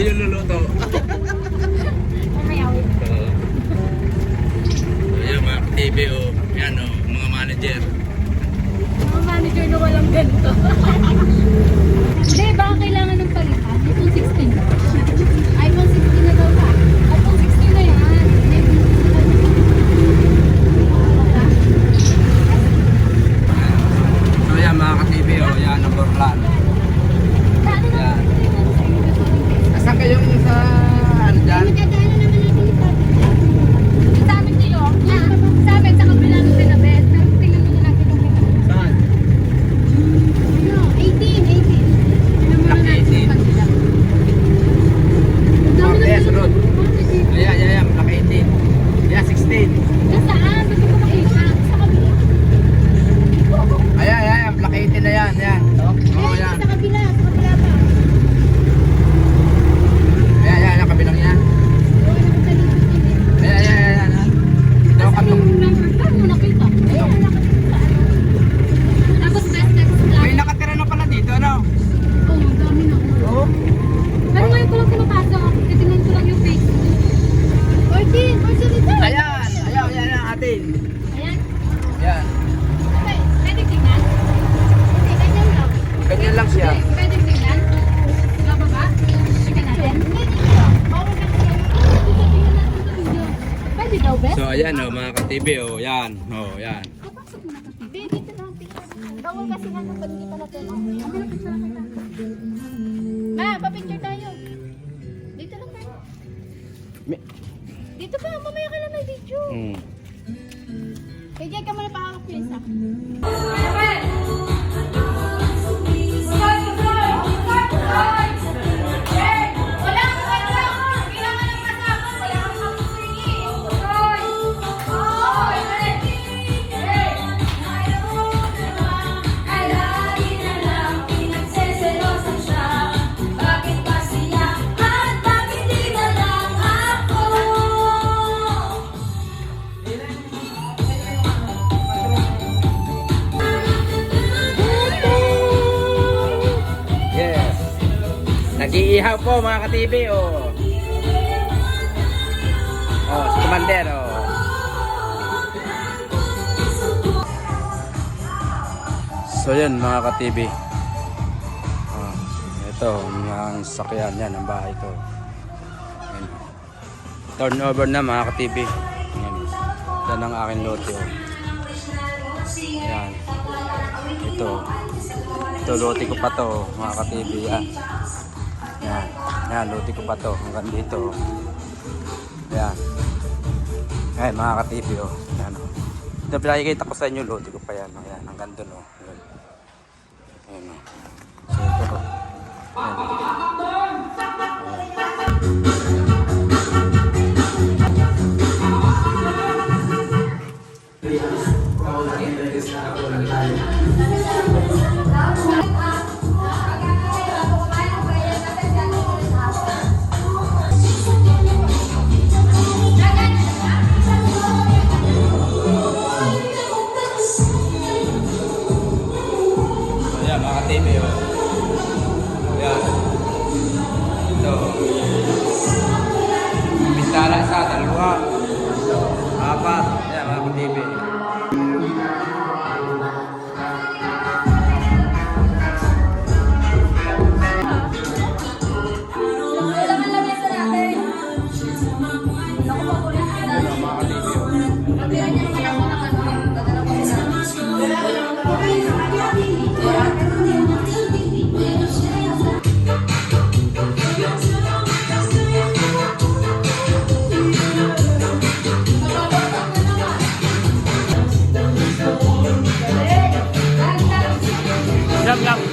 Sino luluto? Oo. Ayan mga TV o, yan o, oh, mga manager. Mga manager na walang ganito. din. Ayan. Yan. Okay, pwede tingnan? Hindi, ganyan lang. Ganyan lang siya. Hindi, Pwede tingnan? Bababa? Tingnan natin. Dito. Dito, natin. Pwede daw, be? So ayan oh, mga ka-TV oh, yan. Oh, yan. Kapasok mo na. Be, dito lang tingnan. Bawal kasi nga nung pagkita natin. Oh, ang malapit na lang kita. Ma, papicture tayo. Dito lang tayo. Dito ka, mamaya ka lang may video. Mm. Dyan ka muna pakakap yung isa. Nag-iihaw po mga ka-TV oh. Oh, si Commander oh. So yun mga ka-TV. Oh, ito, ang sakyan yan, ang bahay ko. Ayan. Turnover na mga ka-TV. Yan ang aking lote oh. Ayan. Ito. Ito, lote ko pa to, mga ka-TV. Yan. Yan. Yan, lote ko pa to. Hanggang dito. Yan. Ay, mga ka-TV, oh. Yan, oh. Ito, pinakikita ko sa inyo, lote ko pa yan. oh. Yan, hanggang doon, oh. Yan. Yan, oh. So, ito, oh. Yan. So, Ito. Bintana dâng lắm